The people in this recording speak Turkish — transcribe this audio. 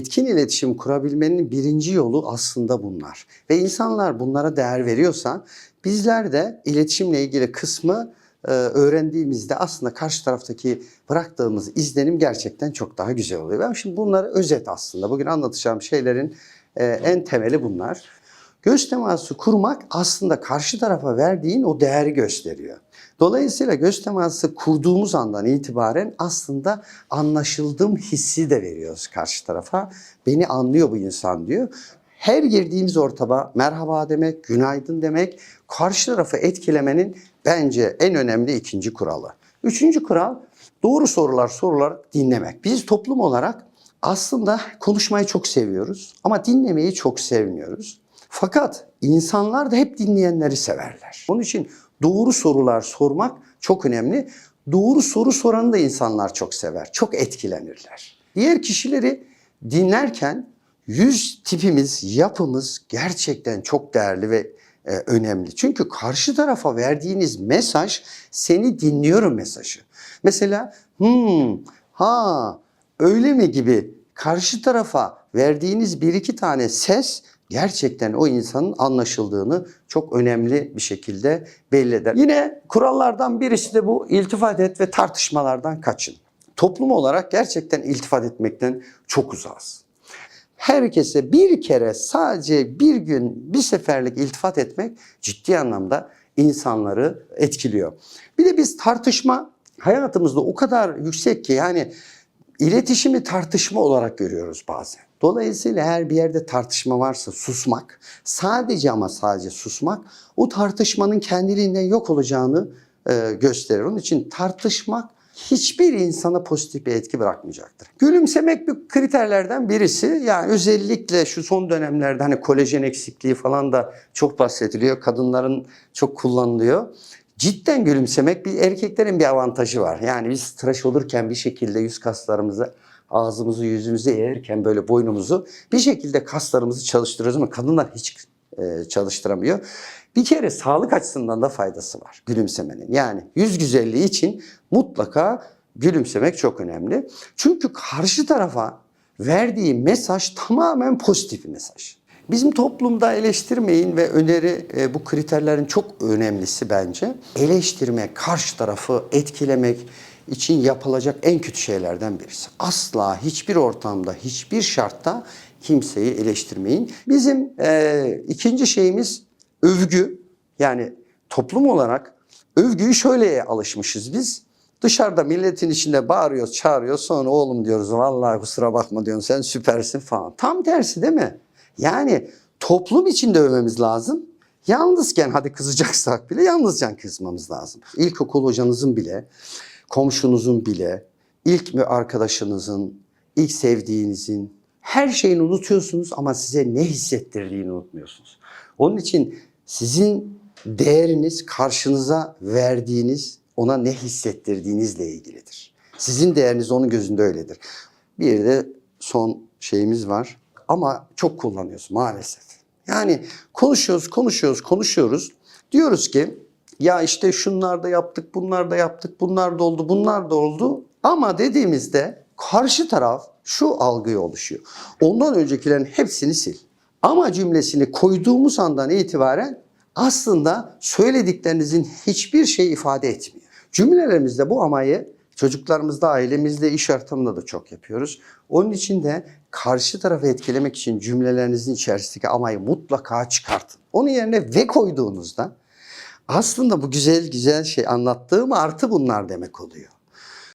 Etkin iletişim kurabilmenin birinci yolu aslında bunlar. Ve insanlar bunlara değer veriyorsa bizler de iletişimle ilgili kısmı e, öğrendiğimizde aslında karşı taraftaki bıraktığımız izlenim gerçekten çok daha güzel oluyor. Ben şimdi bunları özet aslında. Bugün anlatacağım şeylerin e, en temeli bunlar. Göz teması kurmak aslında karşı tarafa verdiğin o değeri gösteriyor. Dolayısıyla göz teması kurduğumuz andan itibaren aslında anlaşıldığım hissi de veriyoruz karşı tarafa. Beni anlıyor bu insan diyor. Her girdiğimiz ortama merhaba demek, günaydın demek karşı tarafı etkilemenin bence en önemli ikinci kuralı. Üçüncü kural doğru sorular sorular dinlemek. Biz toplum olarak aslında konuşmayı çok seviyoruz ama dinlemeyi çok sevmiyoruz. Fakat insanlar da hep dinleyenleri severler. Onun için doğru sorular sormak çok önemli. Doğru soru soranı da insanlar çok sever, çok etkilenirler. Diğer kişileri dinlerken yüz tipimiz, yapımız gerçekten çok değerli ve e, önemli. Çünkü karşı tarafa verdiğiniz mesaj seni dinliyorum mesajı. Mesela hmm, ha öyle mi gibi karşı tarafa verdiğiniz bir iki tane ses gerçekten o insanın anlaşıldığını çok önemli bir şekilde belli eder. Yine kurallardan birisi de bu iltifat et ve tartışmalardan kaçın. Toplum olarak gerçekten iltifat etmekten çok uzağız. Herkese bir kere sadece bir gün bir seferlik iltifat etmek ciddi anlamda insanları etkiliyor. Bir de biz tartışma hayatımızda o kadar yüksek ki yani iletişimi tartışma olarak görüyoruz bazen. Dolayısıyla her bir yerde tartışma varsa susmak, sadece ama sadece susmak o tartışmanın kendiliğinden yok olacağını e, gösterir. Onun için tartışmak hiçbir insana pozitif bir etki bırakmayacaktır. Gülümsemek bir kriterlerden birisi. Yani özellikle şu son dönemlerde hani kolajen eksikliği falan da çok bahsediliyor. Kadınların çok kullanılıyor. Cidden gülümsemek bir erkeklerin bir avantajı var. Yani biz tıraş olurken bir şekilde yüz kaslarımızı ağzımızı yüzümüzü eğerken böyle boynumuzu bir şekilde kaslarımızı çalıştırıyoruz ama kadınlar hiç e, çalıştıramıyor. Bir kere sağlık açısından da faydası var gülümsemenin. Yani yüz güzelliği için mutlaka gülümsemek çok önemli. Çünkü karşı tarafa verdiği mesaj tamamen pozitif bir mesaj. Bizim toplumda eleştirmeyin ve öneri e, bu kriterlerin çok önemlisi bence. Eleştirmek, karşı tarafı etkilemek için yapılacak en kötü şeylerden birisi. Asla hiçbir ortamda, hiçbir şartta kimseyi eleştirmeyin. Bizim e, ikinci şeyimiz övgü. Yani toplum olarak övgüyü şöyle alışmışız biz. Dışarıda milletin içinde bağırıyoruz, çağırıyoruz. Sonra oğlum diyoruz vallahi kusura bakma diyorsun sen süpersin falan. Tam tersi değil mi? Yani toplum içinde övmemiz lazım. Yalnızken hadi kızacaksak bile yalnızken kızmamız lazım. İlkokul hocanızın bile, komşunuzun bile, ilk mi arkadaşınızın, ilk sevdiğinizin her şeyini unutuyorsunuz ama size ne hissettirdiğini unutmuyorsunuz. Onun için sizin değeriniz karşınıza verdiğiniz ona ne hissettirdiğinizle ilgilidir. Sizin değeriniz onun gözünde öyledir. Bir de son şeyimiz var ama çok kullanıyoruz maalesef. Yani konuşuyoruz, konuşuyoruz, konuşuyoruz. Diyoruz ki ya işte şunlar da yaptık, bunlar da yaptık, bunlar da oldu, bunlar da oldu. Ama dediğimizde karşı taraf şu algıyı oluşuyor. Ondan öncekilerin hepsini sil. Ama cümlesini koyduğumuz andan itibaren aslında söylediklerinizin hiçbir şey ifade etmiyor. Cümlelerimizde bu amayı çocuklarımızda, ailemizde, iş ortamında da çok yapıyoruz. Onun için de karşı tarafı etkilemek için cümlelerinizin içerisindeki amayı mutlaka çıkartın. Onun yerine ve koyduğunuzda aslında bu güzel güzel şey anlattığım artı bunlar demek oluyor.